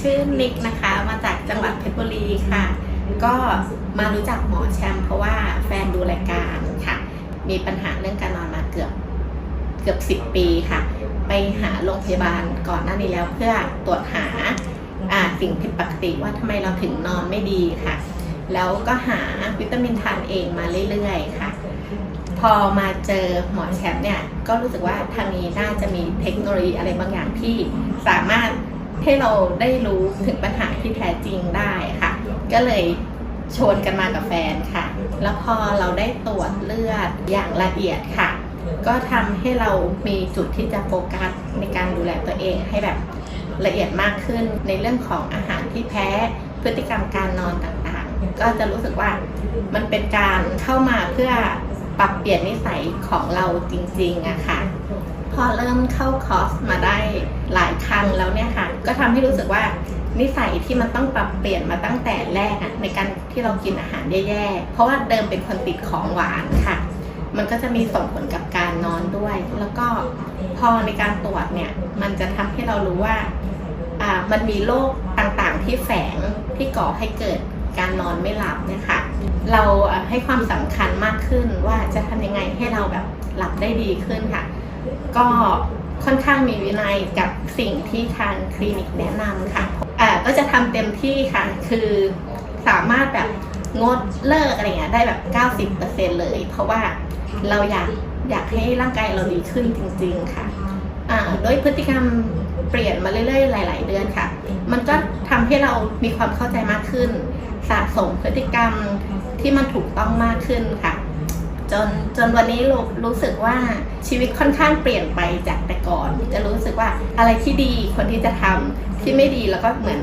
ชื่อนิกนะคะมาจากจังหวัดเพชรบุรีค่ะ ก็มารู้จักหมอแชมป์เพราะว่าแฟนดูรายการค่ะ มีปัญหาเรื่องการนอนมาเกือบเกือบสิบปีค่ะ ไปหาโรงพยาบาลก่อนหน้านี้แล้วเพื่อตรวจหาอ่าสิ่งผิดปกติว่าทำไมเราถึงนอนไม่ดีค่ะ แล้วก็หาวิตามินทานเองมาเรื่อยๆค่ะ พอมาเจอหมอแชมป์เนี่ยก็รู้สึกว่าทางนี้น่าจะมีเทคโนโลยีอะไรบางอย่างที่สามารถ ให้เราได้รู้ถึงปัญหาที่แท้จริงได้ค่ะ ก็เลยชวนกันมากับแฟนค่ะ แล้วพอเราได้ตรวจเลือดอย่างละเอียดค่ะ ก็ทำให้เรามีจุดที่จะโฟกัสในการดูแลตัวเองให้แบบละเอียดมากขึ้นในเรื่องของอาหารที่แพ้พฤติกรรมการนอนต่างๆ ก็จะรู้สึกว่ามันเป็นการเข้ามาเพื่อปรับเปลี่ยนนิสัยของเราจริงๆอะค่ะ อเริ่มเข้าคอร์สมาได้หลายครั้งแล้วเนี่ยค่ะ ก็ทำให้รู้สึกว่านิสัยที่มันต้องปรับเปลี่ยนมาตั้งแต่แรกอะในการที่เรากินอาหารแย่ๆ เพราะว่าเดิมเป็นคนติดของหวานค่ะ มันก็จะมีส่งผลกับการนอนด้วย แล้วก็พอในการตรวจเนี่ยมันจะทำให้เรารู้ว่าอ่ามันมีโรคต่างๆที่แฝงที่ก่อให้เกิดการนอนไม่หลับเนี่ยค่ะเราให้ความสำคัญมากขึ้นว่าจะทำยังไงให้เราแบบหลับได้ดีขึ้นค่ะ ก็ค่อนข้างมีวินัยกับสิ่งที่ทางคลินิกแนะนำค่ะอ่าก็จะทำเต็มที่ค่ะ คือสามารถแบบงดเลิกอะไรเงี้ยได้แบบ 90%เลย เพราะว่าเราอยากอยากให้ร่างกายเราดีขึ้นจริง ๆ ค่ะอ่าโดยพฤติกรรมเปลี่ยนมาเรื่อยๆ หลาย ๆ เดือนค่ะ มันก็ทำให้เรามีความเข้าใจมากขึ้น สะสมพฤติกรรมที่มันถูกต้องมากขึ้นค่ะ จนจนวันนี้รู้รู้สึกว่าชีวิตค่อนข้างเปลี่ยนไปจากแต่ก่อน จะรู้สึกว่าอะไรที่ดีคนที่จะทำที่ไม่ดีแล้วก็เหมือน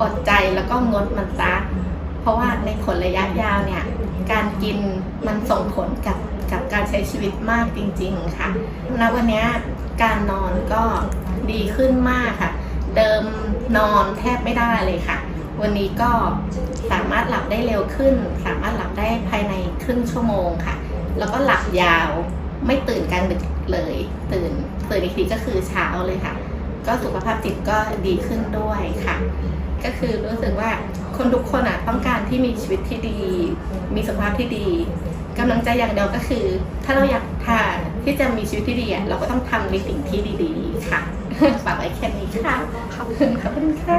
อดใจแล้วก็งดมันซะเพราะว่าในผลระยะยาวเนี่ยการกินมันส่งผลกับกับการใช้ชีวิตมากจริง ๆค่ะณวันนี้การนอนก็ดีขึ้นมากค่ะ เดิมนอนแทบไม่ได้เลยค่ะ วันนี้ก็สามารถหลับได้เร็วขึ้น สามารถหลับได้ภายในครึ่งชั่วโมงค่ะ แล้วก็หลับยาวไม่ตื่นกลางดึกเลย ตื่นตื่นอีกทีก็คือเช้าเลยค่ะ ก็สุขภาพจิตก็ดีขึ้นด้วยค่ะ ก็คือรู้สึกว่าคนทุกคนอะต้องการที่มีชีวิตที่ดี มีสุขภาพที่ดีกำลังใจอย่างเดียวก็คือ ถ้าเราอยากทานที่จะมีชีวิตที่ดีอะเราก็ต้องทำในสิ่งที่ดี ๆ ค่ะฝากไว้แค่นี้ค่ะขอบคุณขอบคุณค่ะ